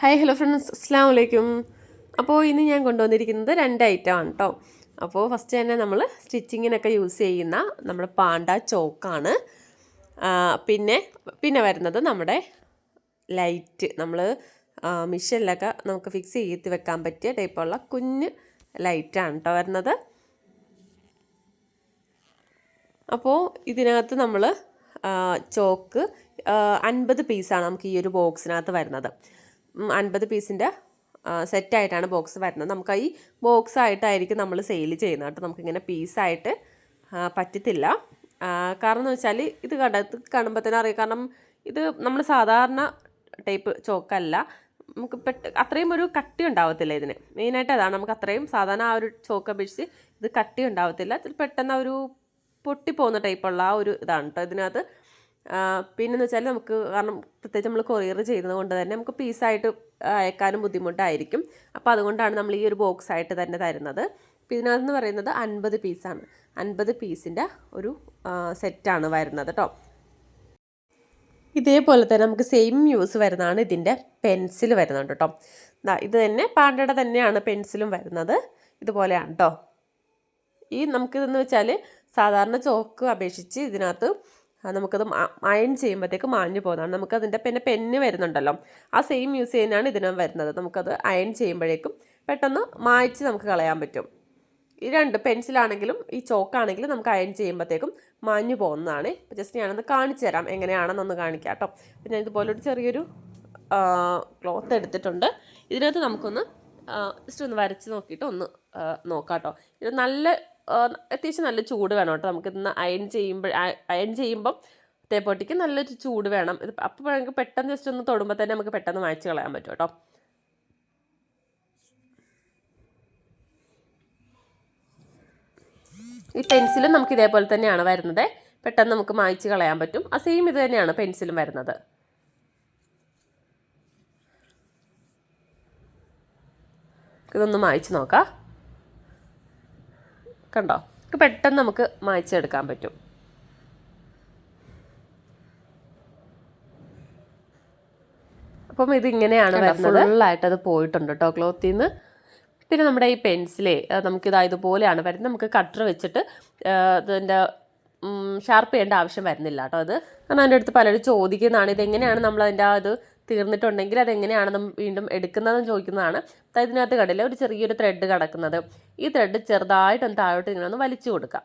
Hi hello friends അസ്സാം വലൈക്കും അപ്പോൾ ഇന്ന് ഞാൻ കൊണ്ടുവന്നിരിക്കുന്നത് രണ്ട് ഐറ്റം ആണ് കേട്ടോ അപ്പോൾ ഫസ്റ്റ് തന്നെ നമ്മൾ സ്റ്റിച്ചിങ്ങിനൊക്കെ യൂസ് ചെയ്യുന്ന നമ്മുടെ പാണ്ട ചോക്കാണ് പിന്നെ പിന്നെ വരുന്നത് നമ്മുടെ ലൈറ്റ് നമ്മൾ മിഷനിലൊക്കെ നമുക്ക് ഫിക്സ് ചെയ്ത് വെക്കാൻ പറ്റിയ ടൈപ്പുള്ള കുഞ്ഞ് ലൈറ്റാണ് കേട്ടോ വരുന്നത്. അപ്പോൾ ഇതിനകത്ത് നമ്മൾ ചോക്ക് അൻപത് പീസാണ് നമുക്ക് ഈ ഒരു ബോക്സിനകത്ത് വരുന്നത്. അൻപത് പീസിന്റെ സെറ്റായിട്ടാണ് ബോക്സ് വരുന്നത്. നമുക്ക് ഈ ബോക്സ് ആയിട്ടായിരിക്കും നമ്മൾ സെയിൽ ചെയ്യുന്നത് കേട്ടോ. നമുക്കിങ്ങനെ പീസായിട്ട് പറ്റത്തില്ല. കാരണം എന്ന് വെച്ചാൽ ഇത് കണ്ട ഇത് കാണുമ്പോൾ തന്നെ അറിയാം. കാരണം ഇത് നമ്മൾ സാധാരണ ടൈപ്പ് ചോക്കല്ല നമുക്ക് പെട്ട അത്രയും ഒരു കട്ടി ഉണ്ടാവത്തില്ല ഇതിന്. മെയിനായിട്ട് അതാണ്. നമുക്ക് അത്രയും സാധാരണ ആ ഒരു ചോക്ക് അപേക്ഷിച്ച് ഇത് കട്ടി ഉണ്ടാവത്തില്ല. പെട്ടെന്ന് ഒരു പൊട്ടിപ്പോകുന്ന ടൈപ്പുള്ള ആ ഒരു ഇതാണ് കേട്ടോ ഇതിനകത്ത്. പിന്നെന്ന് വെച്ചാൽ നമുക്ക് കാരണം പ്രത്യേകിച്ച് നമ്മൾ കൊറിയർ ചെയ്യുന്നത് കൊണ്ട് തന്നെ നമുക്ക് പീസായിട്ട് അയക്കാനും ബുദ്ധിമുട്ടായിരിക്കും. അപ്പോൾ അതുകൊണ്ടാണ് നമ്മൾ ഈ ഒരു ബോക്സ് ആയിട്ട് തന്നെ തരുന്നത്. അപ്പോൾ ഇതിനകത്തെന്ന് പറയുന്നത് അൻപത് പീസാണ് അൻപത് പീസിന്റെ ഒരു സെറ്റാണ് വരുന്നത് കേട്ടോ ഇതേപോലെ തന്നെ നമുക്ക് സെയിം യൂസ് വരുന്നതാണ് ഇതിന്റെ പെൻസിൽ വരുന്നുണ്ട് കേട്ടോ ഇത് തന്നെ പാണ്ടയുടെ തന്നെയാണ് പെൻസിലും വരുന്നത്. ഇതുപോലെയാണ് കേട്ടോ ഈ നമുക്കിതെന്ന് വെച്ചാൽ സാധാരണ ചോക്ക് അപേക്ഷിച്ച് ഇതിനകത്ത് നമുക്കത് അയൺ ചെയ്യുമ്പോഴത്തേക്ക് മാഞ്ഞു പോകുന്നതാണ്. നമുക്കതിന്റെ പിന്നെ പെന്ന് വരുന്നുണ്ടല്ലോ. ആ സെയിം യൂസ് ചെയ്യുന്നതാണ് ഇതിനും വരുന്നത്. നമുക്കത് അയൺ ചെയ്യുമ്പോഴേക്കും പെട്ടെന്ന് മായ്ച്ച് നമുക്ക് കളയാൻ പറ്റും. ഈ രണ്ട് പെൻസിലാണെങ്കിലും ഈ ചോക്കാണെങ്കിലും നമുക്ക് അയൺ ചെയ്യുമ്പോഴത്തേക്കും മാഞ്ഞു പോകുന്നതാണ്. അപ്പോൾ ജസ്റ്റ് ഞാനൊന്ന് കാണിച്ചു തരാം എങ്ങനെയാണെന്നൊന്ന് കാണിക്കാം കേട്ടോ. അപ്പം ഞാൻ ഇതുപോലൊരു ചെറിയൊരു ക്ലോത്ത് എടുത്തിട്ടുണ്ട്. ഇതിനകത്ത് നമുക്കൊന്ന് ജസ്റ്റ് ഒന്ന് വരച്ച് നോക്കിയിട്ട് ഒന്ന് നോക്കാം കേട്ടോ. ഇത് നല്ല അത്യാവശ്യം നല്ല ചൂട് വേണം കേട്ടോ. നമുക്കിന്ന് അയൺ ചെയ്യുമ്പോൾ അയൺ ചെയ്യുമ്പം തേപ്പൊട്ടിക്ക് നല്ലൊരു ചൂട് വേണം. ഇത് അപ്പോൾ നമുക്ക് പെട്ടെന്ന് ജസ്റ്റ് ഒന്ന് തൊടുമ്പോൾ തന്നെ നമുക്ക് പെട്ടെന്ന് മായ്ച്ച് കളയാൻ പറ്റും കേട്ടോ. ഈ പെൻസിലും നമുക്ക് ഇതേപോലെ തന്നെയാണ് വരുന്നത്. പെട്ടെന്ന് നമുക്ക് മായ്ച്ച് കളയാൻ പറ്റും. ആ സെയിം ഇത് തന്നെയാണ് പെൻസിലും വരുന്നത്. ഇതൊന്ന് മായ്ച്ച് നോക്കാം. കണ്ടോ? ഇത് പെട്ടെന്ന് നമുക്ക് മായ്ച്ചെടുക്കാൻ പറ്റും. അപ്പം ഇതിങ്ങനെയാണ് വരുന്നത്. ഫുള്ളായിട്ട് അത് പോയിട്ടുണ്ട് കേട്ടോ ക്ലോത്തിൽ നിന്ന് പിന്നെ നമ്മുടെ ഈ പെൻസിലേ നമുക്കിതാ ഇതുപോലെയാണ് വരുന്നത്. നമുക്ക് കട്ടർ വെച്ചിട്ട് ഇതിന്റെ ഷാർപ്പ് ചെയ്യേണ്ട ആവശ്യം വരുന്നില്ല കേട്ടോ അത് കാരണം എന്റെ അടുത്ത് പലരും ചോദിക്കുന്നതാണ് ഇതെങ്ങനെയാണ് നമ്മൾ അതിന്റെ ആ ഇത് തീർന്നിട്ടുണ്ടെങ്കിൽ അതെങ്ങനെയാണ് വീണ്ടും എടുക്കുന്നതെന്ന് ചോദിക്കുന്നതാണ്. ഇതിനകത്ത് കടയിൽ ഒരു ചെറിയൊരു ത്രെഡ് കിടക്കുന്നത്. ഈ ത്രെഡ് ചെറുതായിട്ടൊന്ന് താഴോട്ട് ഇങ്ങനെ ഒന്ന് വലിച്ചു കൊടുക്കാം.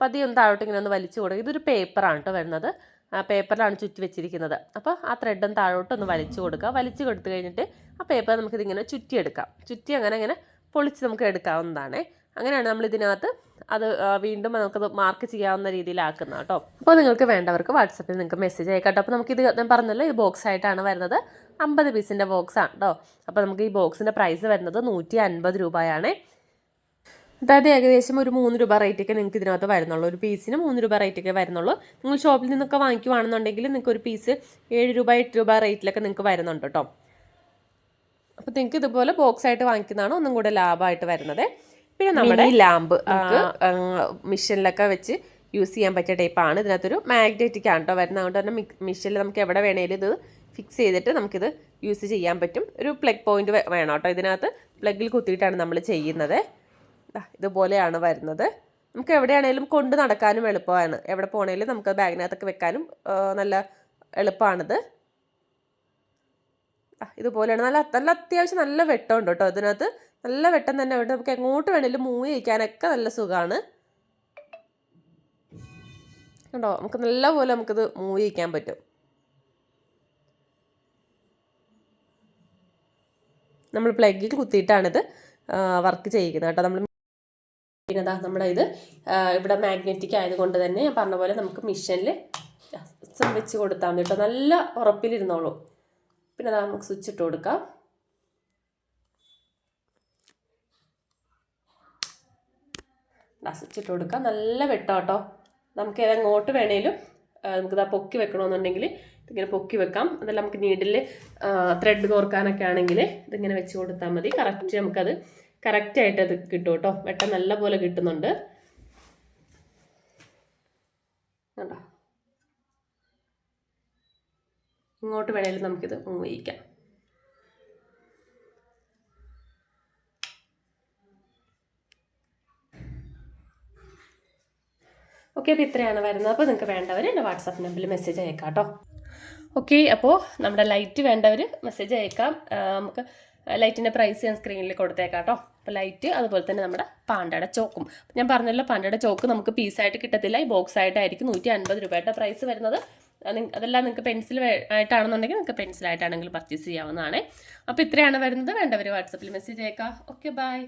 പതിയെ ഒന്ന് താഴോട്ട് ഇങ്ങനെ ഒന്ന് വലിച്ചു കൊടുക്കുക ഇതൊരു പേപ്പറാണ് കേട്ടോ വരുന്നത്. ആ പേപ്പറിലാണ് ചുറ്റി വെച്ചിരിക്കുന്നത്. അപ്പോൾ ആ ത്രെഡും ഒന്ന് താഴോട്ട് ഒന്ന് വലിച്ചു കൊടുക്കുക വലിച്ചു കൊടുത്തു കഴിഞ്ഞിട്ട് ആ പേപ്പർ നമുക്കിതിങ്ങനെ ചുറ്റിയെടുക്കാം. ചുറ്റി അങ്ങനെ അങ്ങനെ പൊളിച്ച് നമുക്ക് എടുക്കാവുന്നതാണ്. അങ്ങനെയാണ് നമ്മൾ ഇതിനകത്ത് അത് വീണ്ടും നമുക്കത് മാർക്ക് ചെയ്യാവുന്ന രീതിയിലാക്കുന്ന കേട്ടോ. അപ്പോൾ നിങ്ങൾക്ക് വേണ്ടവർക്ക് വാട്സപ്പിൽ നിങ്ങൾക്ക് മെസ്സേജ് അയക്കാട്ടോ അപ്പോൾ നമുക്കിത് ഞാൻ പറഞ്ഞല്ലോ ഈ ബോക്സ് ആയിട്ടാണ് വരുന്നത്. അമ്പത് പീസിന്റെ ബോക്സ് ആണ് കേട്ടോ. അപ്പോൾ നമുക്ക് ഈ ബോക്സിന്റെ പ്രൈസ് വരുന്നത് നൂറ്റി അൻപത് രൂപയാണ്. അതായത് ഏകദേശം ഒരു മൂന്ന് രൂപ റേറ്റൊക്കെ നിങ്ങൾക്ക് ഇതിനകത്ത് വരുന്നുള്ളൂ. ഒരു പീസിന് മൂന്ന് രൂപ റേറ്റൊക്കെ വരുന്നുള്ളൂ. നിങ്ങൾ ഷോപ്പിൽ നിന്നൊക്കെ വാങ്ങിക്കുവാണെന്നുണ്ടെങ്കിൽ നിങ്ങൾക്ക് ഒരു പീസ് ഏഴ് രൂപ എട്ട് രൂപ റേറ്റിലൊക്കെ നിങ്ങൾക്ക് വരുന്നുണ്ട് കേട്ടോ. അപ്പോൾ നിങ്ങൾക്ക് ഇതുപോലെ ബോക്സ് ആയിട്ട് വാങ്ങിക്കുന്നതാണ് ഒന്നും കൂടെ ലാഭമായിട്ട് വരുന്നത്. പിന്നെ നമ്മുടെ ലാമ്പ് മിഷനിലൊക്കെ വെച്ച് യൂസ് ചെയ്യാൻ പറ്റിയ ടൈപ്പാണ് ഇതിനകത്തൊരു മാഗ്നറ്റിക് ആണ് കേട്ടോ വരുന്നത്. അതുകൊണ്ട് തന്നെ മിഷനിൽ നമുക്ക് എവിടെ വേണേലും ഇത് ഫിക്സ് ചെയ്തിട്ട് നമുക്കിത് യൂസ് ചെയ്യാൻ പറ്റും. ഒരു പ്ലഗ് പോയിന്റ് വേണം കേട്ടോ ഇതിനകത്ത് പ്ലഗിൽ കുത്തിയിട്ടാണ് നമ്മൾ ചെയ്യുന്നത്. ഇതുപോലെയാണ് വരുന്നത്. നമുക്ക് എവിടെയാണേലും കൊണ്ട് നടക്കാനും എളുപ്പമാണ്. എവിടെ പോണേലും നമുക്ക് ബാഗിനകത്തൊക്കെ വെക്കാനും നല്ല എളുപ്പമാണിത് ഇതുപോലെയാണ്. നല്ല നല്ല അത്യാവശ്യം നല്ല വെട്ടമുണ്ട് കേട്ടോ ഇതിനകത്ത്. നല്ല വെട്ടം തന്നെ ഉണ്ട്. നമുക്ക് എങ്ങോട്ട് വേണേലും മൂവ് ചെയ്യിക്കാനൊക്കെ നല്ല സുഖമാണ് കണ്ടോ? നമുക്ക് നല്ല പോലെ നമുക്കിത് മൂവ് ചെയ്യിക്കാൻ പറ്റും. നമ്മൾ പ്ലഗിൽ കുത്തിയിട്ടാണിത് വർക്ക് ചെയ്യിക്കുന്നത് കേട്ടോ. നമ്മൾ പിന്നെ നമ്മുടെ ഇത്. ഇവിടെ മാഗ്നറ്റിക് ആയതുകൊണ്ട് തന്നെ ഞാൻ പറഞ്ഞ പോലെ നമുക്ക് മിഷനിൽ വെച്ച് കൊടുത്താൽ മതി കേട്ടോ. നല്ല ഉറപ്പിലിരുന്നോളൂ. പിന്നെ നമുക്ക് സ്വിച്ച് ഇട്ട് കൊടുക്കാം. സ്വിച്ച് ഇട്ട് കൊടുക്കാം. നല്ല വെട്ടാട്ടോ. നമുക്ക് ഏതെങ്കിലോട്ട് വേണേലും നമുക്കിതാ പൊക്കി വെക്കണമെന്നുണ്ടെങ്കിൽ ഇതിങ്ങനെ പൊക്കി വെക്കാം. അതെല്ലാം നമുക്ക് നീഡിൽ ത്രെഡ് കോർക്കാനൊക്കെ ആണെങ്കിൽ ഇതിങ്ങനെ വെച്ച് കൊടുത്താൽ മതി. കറക്റ്റ് നമുക്കത് കറക്റ്റായിട്ട് അത് കിട്ടും കേട്ടോ. വെട്ടം നല്ല പോലെ കിട്ടുന്നുണ്ട്. കണ്ടോ? ഇങ്ങോട്ട് വേണമെങ്കിലും നമുക്കിത് ഉപയോഗിക്കാം. ഓക്കെ അപ്പോൾ ഇത്രയാണ് വരുന്നത്. അപ്പോൾ നിങ്ങൾക്ക് വേണ്ടവർ എന്റെ വാട്സാപ്പ് നമ്പറിൽ മെസ്സേജ് അയക്കാം കേട്ടോ. ഓക്കെ അപ്പോൾ നമ്മുടെ ലൈറ്റ് വേണ്ടവർ മെസ്സേജ് അയക്കാം. നമുക്ക് ലൈറ്റിന്റെ പ്രൈസ് ഞാൻ സ്ക്രീനിൽ കൊടുത്തേക്കാം കേട്ടോ. അപ്പോൾ ലൈറ്റ് അതുപോലെ തന്നെ നമ്മുടെ പാണ്ടയുടെ ചോക്കും. ഞാൻ പറഞ്ഞല്ലോ പാണ്ടയുടെ ചോക്ക് നമുക്ക് പീസായിട്ട് കിട്ടത്തില്ല. ഈ ബോക്സ് ആയിട്ടായിരിക്കും നൂറ്റി അൻപത് രൂപയുടെ പ്രൈസ് വരുന്നത്. അതെല്ലാം നിങ്ങൾക്ക് പെൻസിൽ ആയിട്ടാണെന്നുണ്ടെങ്കിൽ നിങ്ങൾക്ക് പെൻസിലായിട്ടാണെങ്കിൽ പർച്ചേസ് ചെയ്യാവുന്നതാണ്. അപ്പോൾ ഇത്രയാണ് വരുന്നത്. വേണ്ടവർ വാട്സപ്പിൽ മെസ്സേജ് അയക്കാം. Okay bye